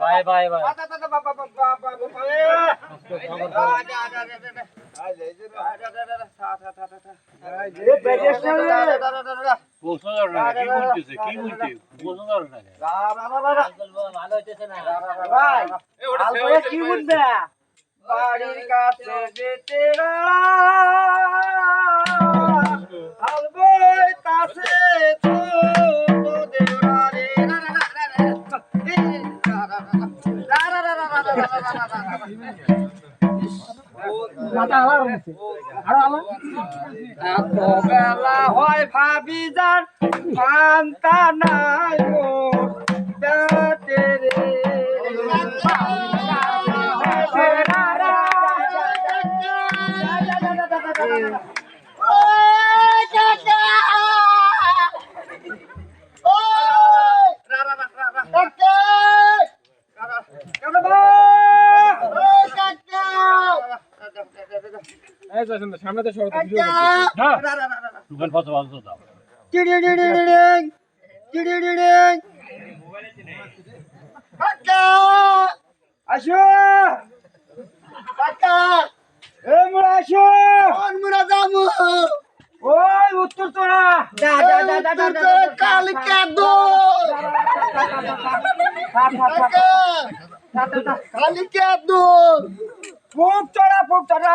ভাই ভাই ভাই কি বুঝবে? বাড়ির কাছে যেতে বেলা হয় ভাবি যান পান্তা নাই মোর ভালো দাও আসো আসো ওই উত্তর তোরা কালকে দো কালকে দো খুব চড়া খুব চড়া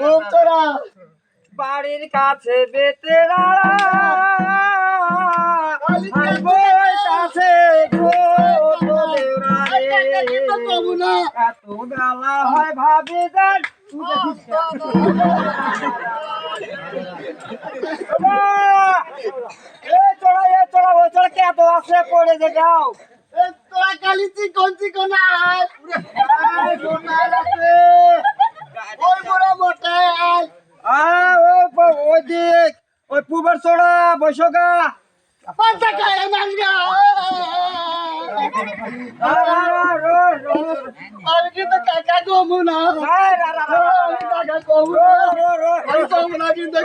খুব বাড়ির কাছে বেতেরা। কাছে বেলা হয় ভাবি যান এ চড়া এ চড়া ও চড়া কে আছে পড়ে যে যাও? তোরা কালি চিকন চিকন এই সোনার আছে। ওই বড় মোটা আয়। আ, ওই ওই দিক ওই পুবের চড়া বৈশকা পাঁচটা খায় মাঙ্গা আমি কিন্তু কাকা কমু না। কাকা কমু না। কিন্তু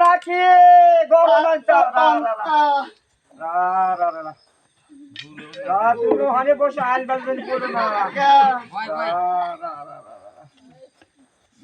নাকি গরম চাও রা রা রা রা রা তুমি ওখানে বসে আইল বাজবেন না রা রা রা রা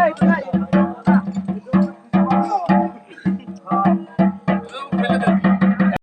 vai, vai.